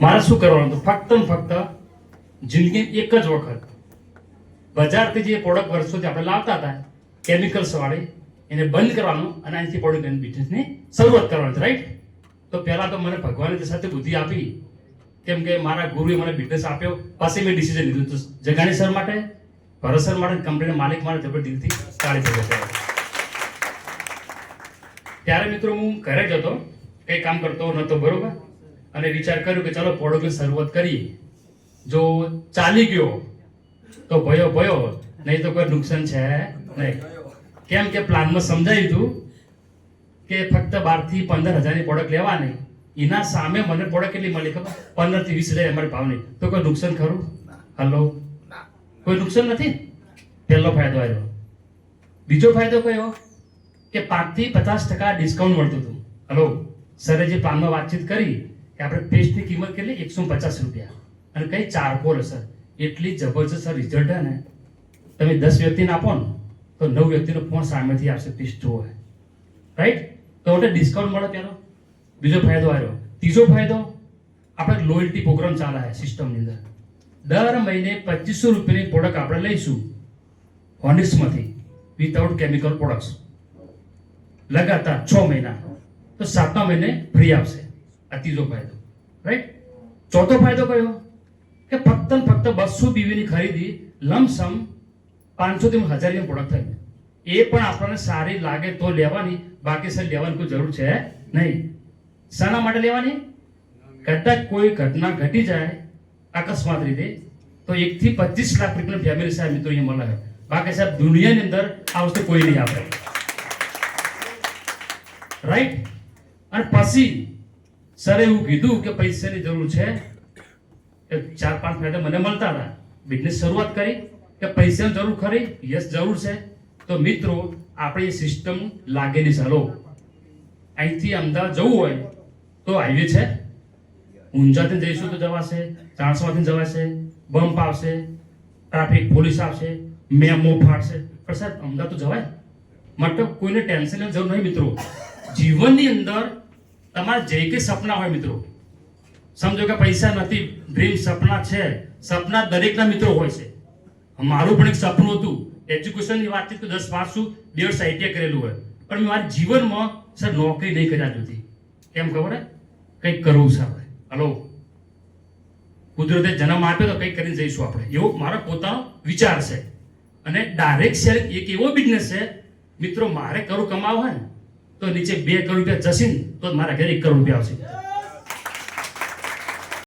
મારે શું કરવાનું હતું? ફક્ત ફક્ત જિંદગી એક જ વખત. બજારથી જે પ્રોડક્ટ વર્ષોથી આપણે લાવતા હતા કેમિકલ્સ વાળી, એને બંધ કરવાનું અને અહીંથી પ્રોડક્ટ બિઝનેસની શરૂઆત કરવાની રાઈટ તો પહેલાં તો મને ભગવાને સાથે બુદ્ધિ આપી, કેમ કે મારા ગુરુએ મને બિઝનેસ આપ્યો, પછી મેં ડિસિઝન લીધું હતું, જગાણી સર માટે, ભરત સર માટે કંપનીના માલિક માટે જબર દિલથી પડે ત્યારે મિત્રો હું ઘરે જ હતો. કંઈ કામ કરતો નહોતો બરોબર? અને વિચાર કર્યો કે ચાલો પ્રોડક્ટની શરૂઆત કરીએ. જો ચાલી ગયો, તો ભયો ભયો. નહીં તો કોઈ નુકસાન છે, નહીં. કેમ કે પ્લાનમાં સમજાયું હતું કે ફક્ત બારથી પંદર હજારની પ્રોડક્ટ લેવાની. એના સામે મને પ્રોડક્ટ કેટલી મળી ખબર? પંદરથી વીસ હજાર અમારી ભાવની. તો કોઈ નુકસાન ખરું? હલો? કોઈ નુકસાન નથી? પહેલો ફાયદો આવ્યો. બીજો ફાયદો કયો? કે પાંચથી પચાસ ટકા ડિસ્કાઉન્ટ મળતું હતું. હલો? સરે જે પ્લાનમાં વાતચીત કરી કે આપણે પેસ્ટની કિંમત કેટલી? એકસો પચાસ રૂપિયા. અને કઈ ચારકોલ સર એટલી જબરજસ્ત રિઝલ્ટ હે ને. તમે દસ વ્યક્તિને આપો ને, તો નવ વ્યક્તિનો ફોન સામેથી આવશે પેસ્ટ જોવો રાઈટ તો એટલે ડિસ્કાઉન્ટ મળે પેલો? બીજો ફાયદો આવ્યો. ત્રીજો ફાયદો, આપણે લોયલ્ટી પ્રોગ્રામ ચાલે છે સિસ્ટમની અંદર. દર મહિને પચીસો રૂપિયાની પ્રોડક્ટ આપણે લઈશું હોનિક્સમાંથી વિથઆઉટ કેમિકલ પ્રોડક્ટ્સ લગાતાર છ મહિના. તો સાતમા મહિને ફ્રી આવશે. આ ત્રીજો ફાયદો. રાઈટ ચોથો ફાયદો કયો? કે ફક્ત ફક્ત બસો બીવીની ખરીદી લમસમ પાંચસો થી હજારની પ્રોડક્ટ થાય. એ પણ આપણને સારી લાગે તો લેવાની, બાકી સર લેવાની કોઈ જરૂર છે નહીં. શાના માટે લેવાની? કદાચ કોઈ ઘટના ઘટી જાય અકસ્માત રીતે, તો એક થી પચીસ લાખ રૂપિયાની ફેમિલી સાહેબ મિત્રો અહીંયા મળે. બાકી સાહેબ, દુનિયાની અંદર આ વસ્તુ કોઈ નહીં આપે. રાઈટ અને પછી સરે એવું કીધું કે પૈસાની જરૂર છે. ચાર પાંચ મિનિટે મને મળતા હતા. બિઝનેસ શરૂઆત કરી કે પૈસાની જરૂર ખરી? યસ જરૂર છે. તો મિત્રો, આપણી સિસ્ટમ લાગેલી ચાલો અહીંથી અમદાવાદ જવું હોય તો હાઈવે છે. ઊંઝાથી જઈશું તો જવાશે, ચાણસમાંથી જવાશે બમ્પ આવશે ટ્રાફિક પોલીસ આવશે મેમો ફાટશે. પણ સાહેબ, અમદાવાદ તો જવાય. મતલબ કોઈને ટેન્શન જરૂર નહીં મિત્રો. જીવનની અંદર તમારા જે કંઈ સપના હોય મિત્રો, સમજો કે પૈસા નથી ડ્રીમ સપના છે, સપના દરેકના મિત્રો હોય છે. મારું પણ એક સપનું હતું એજ્યુકેશનની વાતચીત તો દસ પાસ છું વર્ષ આઈટીઆઈ કરેલું હોય. પણ મેં મારા જીવનમાં, સર, નોકરી નહીં કર્યા જોતી. કેમ ખબર હે? કંઈક કરવું છે આપણે. હલો? કુદરતે જન્મ આપ્યો તો કંઈક કરીને જઈશું આપણે. એવો મારો પોતાનો વિચાર છે. અને ડાયરેક્ટ સેલ એક એવો બિઝનેસ છે, મિત્રો, મારે કરું કમાવ હોય ને તો નીચે બે કરોડ રૂપિયા જશે ને તો મારા ઘરે એક કરોડ રૂપિયા આવશે.